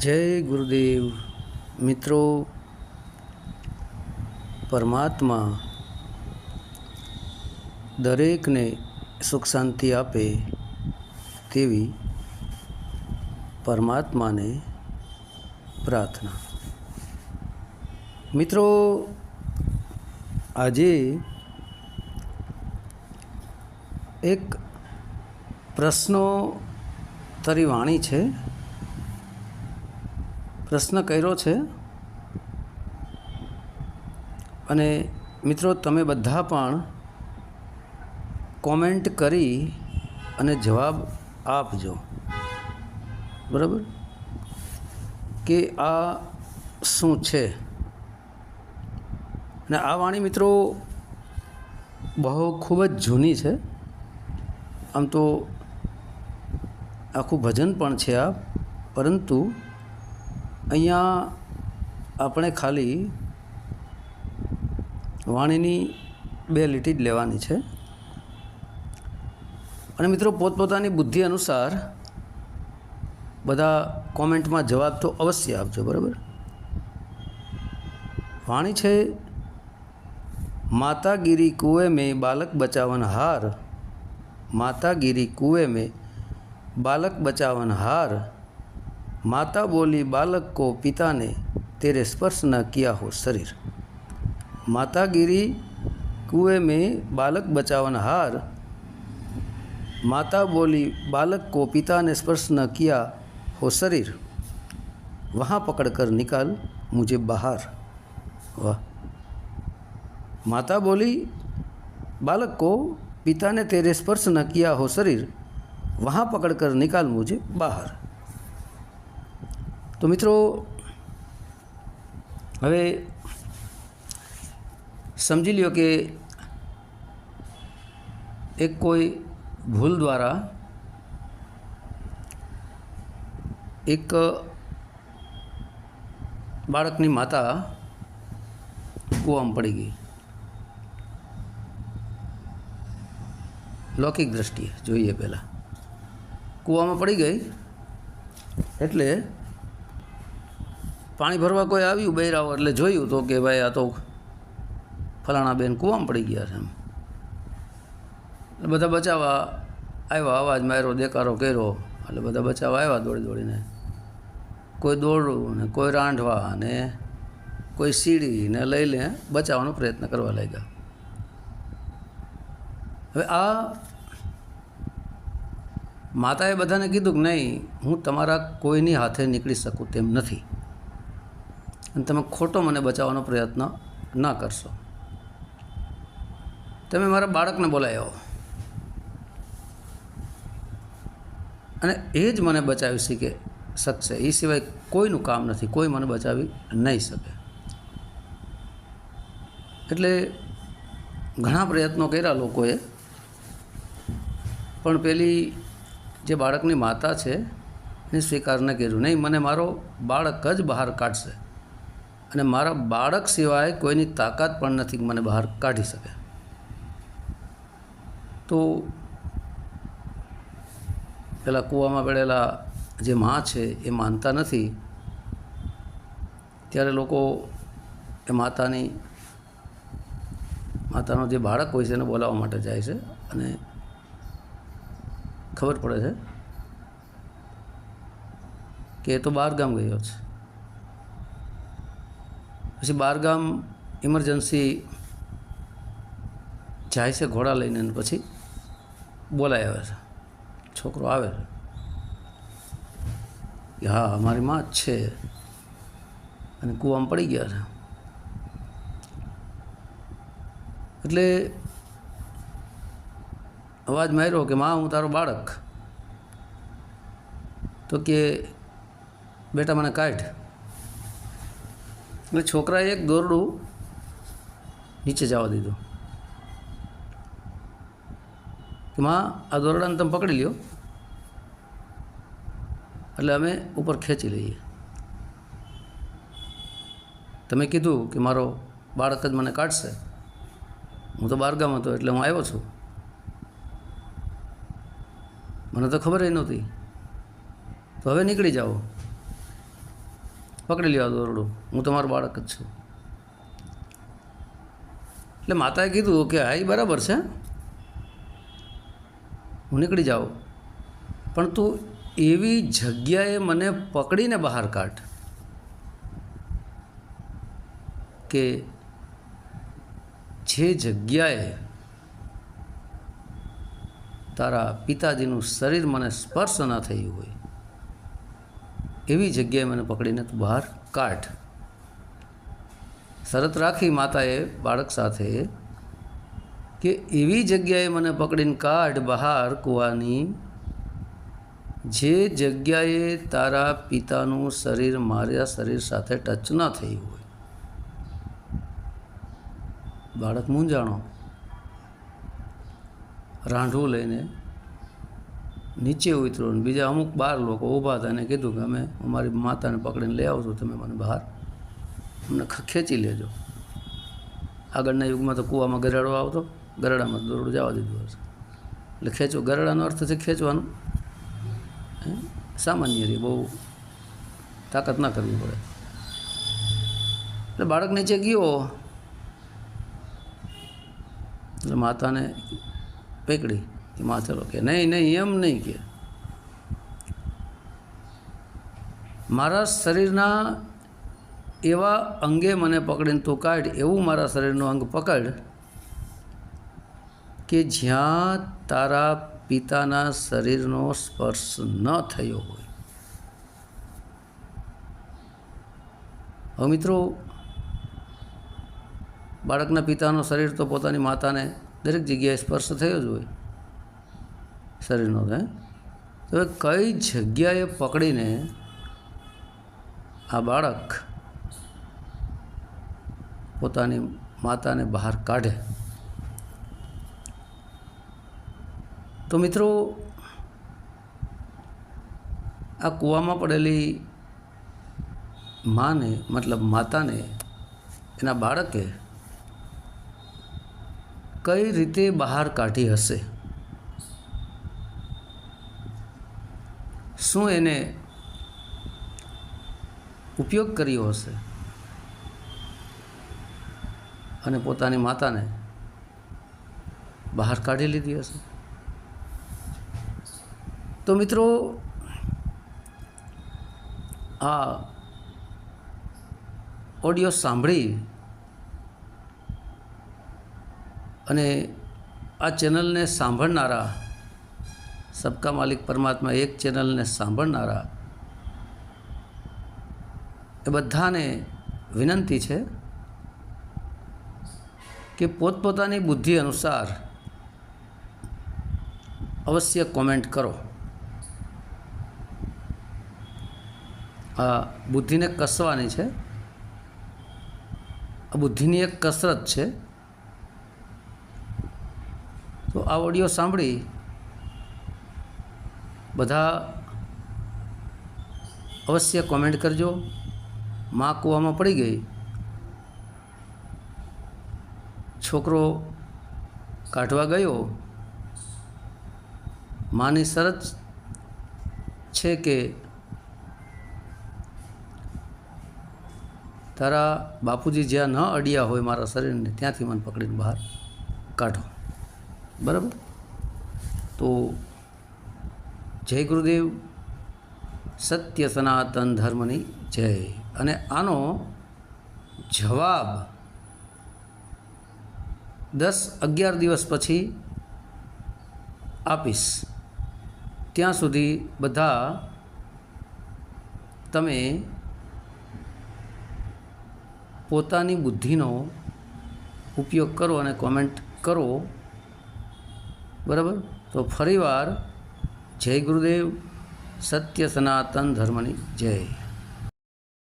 જય ગુરુદેવ. મિત્રો, પરમાત્મા દરેકને સુખ શાંતિ આપે તેવી પરમાત્માને પ્રાર્થના. મિત્રો, આજે એક પ્રશ્નો તરી વાણી છે. પ્રશ્ન કર્યો છે. અને મિત્રો, તમે બધા પણ કોમેન્ટ કરી અને જવાબ આપજો. બરાબર? કે આ શું છે? અને આ વાણી મિત્રો બહુ ખૂબ જ જૂની છે. આમ તો આખું ભજન પણ છે આ, પરંતુ અહીંયા આપણે ખાલી વાણીની બે લીટી જ લેવાની છે. અને મિત્રો પોતપોતાની બુદ્ધિ અનુસાર બધા કોમેન્ટમાં જવાબ તો અવશ્ય આપજો, બરાબર? વાણી છે, માતાગીરી કુએ મેં બાલક બચાવન હાર. માતાગીરી કુએ મેં બાલક બચાવન હાર. माता बोली, बालक को पिता ने तेरे स्पर्श न किया हो शरीर। माता गिरी कुएँ में बालक बचावन हार। माता बोली, बालक को पिता ने स्पर्श न किया हो शरीर। वहाँ पकड़कर निकाल मुझे बाहर। वाह। माता बोली, बालक को पिता ने तेरे स्पर्श न किया हो शरीर। वहाँ पकड़कर निकाल मुझे बाहर। તો મિત્રો, હવે સમજી લ્યો કે એક કોઈ ભૂલ દ્વારા એક બાળકની માતા કૂવામાં પડી ગઈ. લૌકિક દ્રષ્ટિએ જોઈએ પહેલાં. કૂવામાં પડી ગઈ એટલે પાણી ભરવા કોઈ આવ્યું બૈરાઓ એટલે જોયું તો કે ભાઈ આ તો ફલાણા બેન કૂવામાં પડી ગયા છે એમ. એટલે બધા બચાવવા આવ્યા, અવાજ માર્યો, દેકારો કર્યો. એટલે બધા બચાવવા આવ્યા દોડી દોડીને. કોઈ દોડવું ને કોઈ રાંધવા ને કોઈ સીડી ને લઈ લે, બચાવવાનો પ્રયત્ન કરવા લાગ્યા. હવે આ માતાએ બધાને કીધું કે નહીં, હું તમારા કોઈની હાથે નીકળી શકું તેમ નથી. અને તમે ખોટો મને બચાવવાનો પ્રયત્ન ન કરશો. તમે મારા બાળકને બોલાવ્યો અને એ જ મને બચાવી શકે શકશે. એ સિવાય કોઈનું કામ નથી. કોઈ મને બચાવી નહીં શકે. એટલે ઘણા પ્રયત્નો કર્યા લોકોએ. પણ પેલી જે બાળકની માતા છે, એને સ્વીકાર ન કર્યું. નહીં, મને મારો બાળક જ બહાર કાઢશે. અને મારા બાળક સિવાય કોઈની તાકાત પણ નથી મને બહાર કાઢી શકે. તો પેલા કૂવામાં પડેલા જે માં છે એ માનતા નથી. ત્યારે લોકો એ માતાની, માતાનો જે બાળક હોય છે એને બોલાવવા માટે જાય છે અને ખબર પડે છે કે એ તો બહાર ગામ ગયો છે. પછી બહારગામ ઇમરજન્સી જાય છે ઘોડા લઈને અને પછી બોલાય છે. છોકરો આવે છે. કે હા, અમારી માં જ છે. અને કૂવામાં પડી ગયા છે. એટલે અવાજ માર્યો કે માં, હું તારો બાળક. તો કે, બેટા મને કાઢ. એટલે છોકરાએ એક દોરડું નીચે જવા દીધું. કે માં, આ દોરડાને તમે પકડી લ્યો. એટલે અમે ઉપર ખેંચી લઈએ. તમે કીધું કે મારો બાળક જ મને કાઢશે. હું તો બહારગામ હતો એટલે હું આવ્યો છું. મને તો ખબર નહોતી. તો હવે નીકળી જાઓ. પકડી આ દોરડું હું તમારું બાળક જ છું. એટલે માતાએ કીધું કે હા, એ બરાબર છે. હું નીકળી જાઉં. પણ તું એવી જગ્યાએ મને પકડીને બહાર કાઢ કે જે જગ્યાએ તારા પિતાજીનું શરીર મને સ્પર્શ ન થયું હોય. એવી જગ્યાએ મને પકડીને તું બહાર કાઢ. શરત રાખી માતાએ બાળક સાથે કે એવી જગ્યાએ મને પકડીને કાઢ બહાર કૂવાની, જે જગ્યાએ તારા પિતાનું શરીર મારા શરીર સાથે ટચ ન થયું હોય. બાળક મૂંઝાણો. રાંઢું લઈને નીચે ઉતરો ને બીજા અમુક બાર લોકો ઊભા હતા અને કીધું કે અમે અમારી માતાને પકડીને લઈ આવશું તમે મને બહાર. અમને ખેંચી લેજો. આગળના યુગમાં તો કૂવામાં ગરાડો આવતો. ગરાડામાં દોરડું જવા દીધું હશે. એટલે ખેંચો, ગરાડાનો અર્થ છે ખેંચવાનું? સામાન્ય રીતે બહુ તાકાત ના કરવી પડે. એટલે બાળક નીચે ગયો. એટલે માતાને પકડી. કે માં કે, નહીં નહીં, એમ નહીં કે. મારા શરીરના એવા અંગે મને પકડીને તું કાઢ, એવું મારા શરીરનું અંગ પકડ કે જ્યાં તારા પિતાના શરીરનો સ્પર્શ ન થયો હોય. હવે મિત્રો, બાળકના પિતાનો શરીર તો પોતાની માતાને દરેક જગ્યાએ સ્પર્શ થયો જ હોય. શરીરનો હે તો કઈ જગ્યાએ પકડીને આ બાળક પોતાની માતાને બહાર કાઢે? તો મિત્રો, આ કૂવામાં પડેલી માને, મતલબ માતાને, એના બાળકે કઈ રીતે બહાર કાઢી હશે? શું એને ઉપયોગ કર્યો હશે? અને પોતાની માતાને બહાર કાઢી લીધી હશે? તો મિત્રો, આ ઓડિયો સાંભળી અને આ ચેનલને સાંભળનારા સબકા માલિક પરમાત્મા એક ચેનલને સાંભળનારા એ બધાને વિનંતી છે કે પોતપોતાની બુદ્ધિ અનુસાર અવશ્ય કોમેન્ટ કરો. આ બુદ્ધિને કસવાની છે. આ બુદ્ધિની એક કસરત છે. તો આ ઓડિયો સાંભળી બધા અવશ્ય કોમેન્ટ કરજો. માં કૂવામાં પડી ગઈ. છોકરો કાઢવા ગયો. માની શરત છે કે તારા બાપુજી જ્યાં ન અડ્યા હોય મારા શરીરને, ત્યાંથી મને પકડીને બહાર કાઢો. બરાબર? તો જય ગુરુદેવ. સત્ય સનાતન ધર્મની જય. અને આનો જવાબ દસ અગિયાર દિવસ પછી આપીશ. ત્યાં સુધી બધા તમે પોતાની બુદ્ધિનો ઉપયોગ કરો અને કોમેન્ટ કરો. બરાબર? તો ફરીવાર જય ગુરુદેવ સત્ય સનાતન ધર્મની જય.